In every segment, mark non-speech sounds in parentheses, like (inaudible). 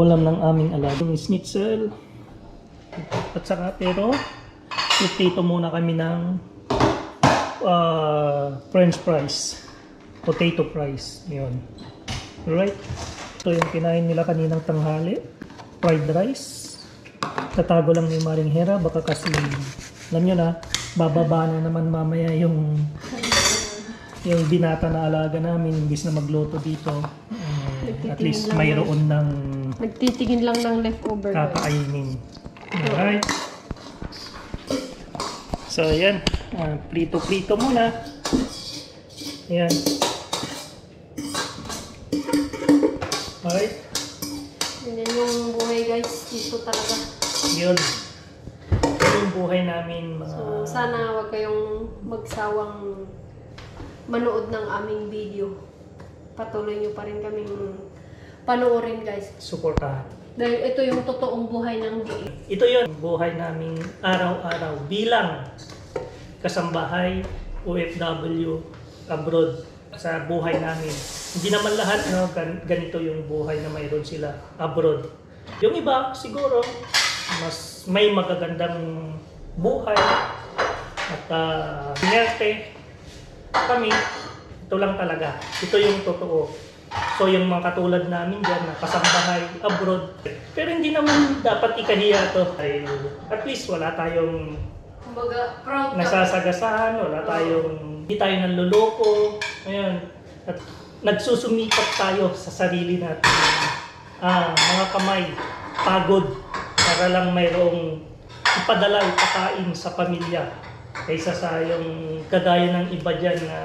Ulam ng aming alagang schnitzel. At saka pero, potato muna kami ng ah, french fries. Potato fries. Yun. Alright. Ito yung kinain nila kaninang tanghali. Fried rice. Tatago lang ni Maring Hera. Baka kasi, alam nyo na, bababa na naman mamaya yung yung binata na alaga namin, imbis na magluto dito. eh, at least mayroon ng Nagtitingin lang ng leftover. kakainin. Alright. So, ayan. Ah, prito-prito muna. Ayan. Alright. Ganyan yung buhay guys. Dito talaga. Yun. Yun yung buhay namin. Mga... So, sana wag kayong magsawang manood ng aming video. Patuloy nyo pa rin kaming panoorin guys. suportahan. Dahil ito yung totoong buhay ng DA. Ito yun, buhay namin araw-araw bilang kasambahay, OFW, abroad sa buhay namin. Hindi naman lahat no, gan- ganito yung buhay na mayroon sila abroad. Yung iba siguro mas may magagandang buhay at uh, kami ito lang talaga. Ito yung totoo. So yung mga katulad namin dyan na kasambahay abroad. Pero hindi naman dapat ikahiya to. Ay, at least wala tayong Kumbaga, proud ka. nasasagasaan, wala tayong, hindi tayo nanloloko. Ayun. At nagsusumikap tayo sa sarili natin. Ah, mga kamay, pagod para lang mayroong ipadala, ipakain sa pamilya. Kaysa sa yung kagaya ng iba dyan na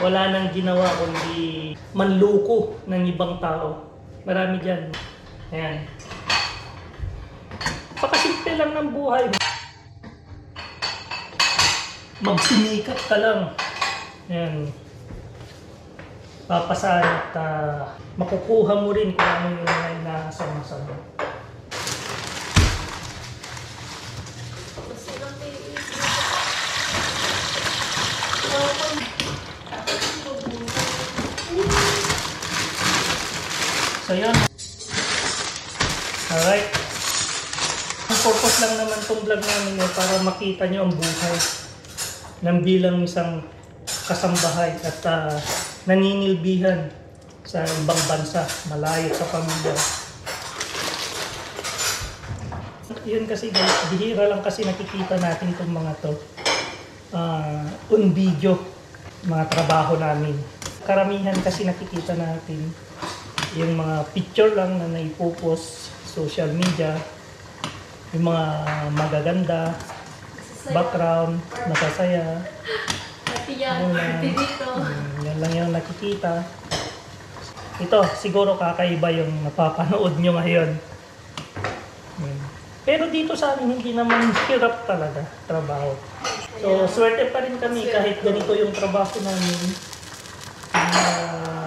wala nang ginawa kundi manluko ng ibang tao. Marami dyan. Ayan. Pakasimple lang ng buhay. Magsinikap ka lang. Ayan. Papasan at ah, makukuha mo rin kung ano yung mga inaasam mo sa mo. So yun. Alright. Ang purpose lang naman itong vlog namin eh, para makita nyo ang buhay ng bilang isang kasambahay at ah, naninilbihan sa ibang bansa, malayo sa pamilya. Yun kasi guys, bihira lang kasi nakikita natin itong mga to ah, on video, mga trabaho namin. Karamihan kasi nakikita natin yung mga picture lang na naipopost social media, yung mga magaganda, background, masasaya, Pati yan, pati dito. Mm, yan lang yung nakikita. Ito, siguro kakaiba yung napapanood nyo ngayon. Mm. Pero dito sa amin, hindi naman hirap talaga trabaho. So, swerte pa rin kami kahit ganito yung trabaho namin. Uh,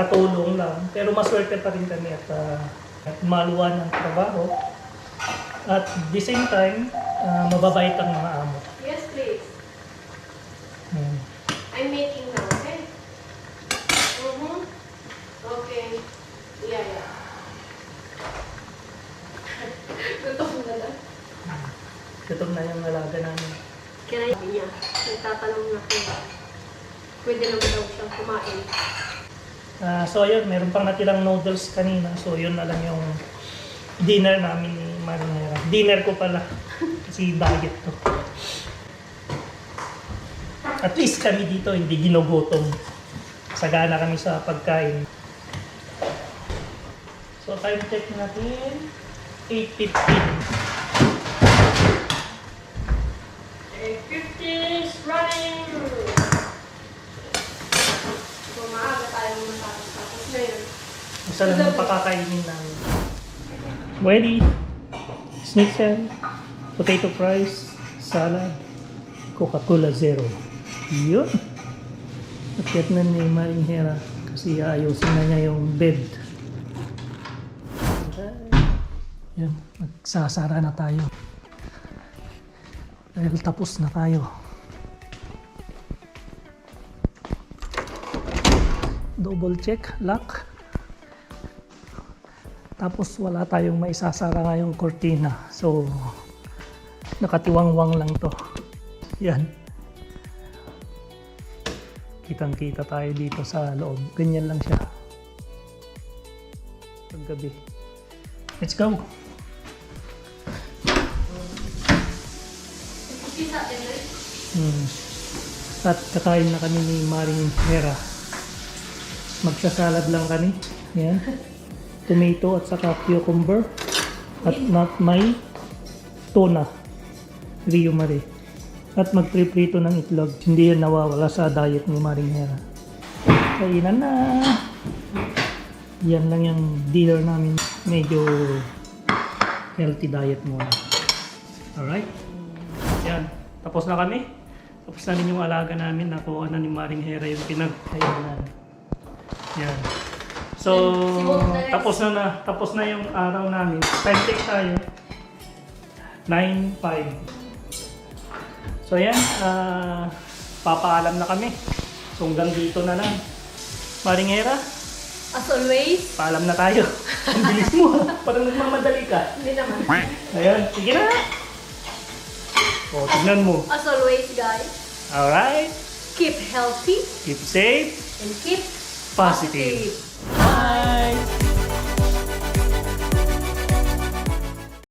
katulong lang. Pero maswerte pa rin kami at uh, maluwan ang trabaho. At the same time, ah, mababait ang mga amo. Yes, please. Mm. I'm making now, okay? Mm-hmm. Okay. Yeah, yeah. (laughs) Gutom na lang. Gutom na yung alaga namin. Kaya niya, nagtatanong na kung pwede naman daw siyang kumain. Ah, so ayun, meron pang natirang noodles kanina. So yun na lang yung dinner namin ni Marinera. Dinner ko pala. Kasi budget to. At least kami dito hindi ginugutom. Sagana kami sa pagkain. So time check natin. 8.15. 8.50 is running! So, maaga tayo matapos. Tapos na yun. Isa lang yung pakakainin namin. Ready. Schnitzel, potato fries, salad, Coca-Cola Zero. Yun. At yan na ni Maring Hera kasi ayusin na niya yung bed. Yan, magsasara na tayo. Dahil tapos na tayo. Double check, lock. Tapos wala tayong maisasara ngayong kortina. So, nakatiwangwang lang to. Yan. Kitang kita tayo dito sa loob. Ganyan lang siya. Paggabi. Let's go. Hmm. At kakain na kami ni Maring Hera. Magsasalad lang kami. Yan. Tomato at saka cucumber. At not may tuna. Rio Mare. At magpriprito ng itlog. Hindi yan nawawala sa diet ni Maring Hera. Kainan na! Yan lang yung dinner namin. Medyo healthy diet muna. Alright? Yan. Tapos na kami. Tapos na rin yung alaga namin. Nakuha na ni Maring Hera yung pinagkainan. Yan. So, tapos na na. Tapos na yung araw namin. Time check tayo. 9.5. So yan. ah papaalam na kami. So hanggang dito na lang. Maring Hera, As always, paalam na tayo. (laughs) Ang bilis mo. Parang nagmamadali ka. hindi naman. Ayan, sige na. O, tignan mo. As always, guys, Alright. keep healthy Keep safe. and keep Positive. Bye.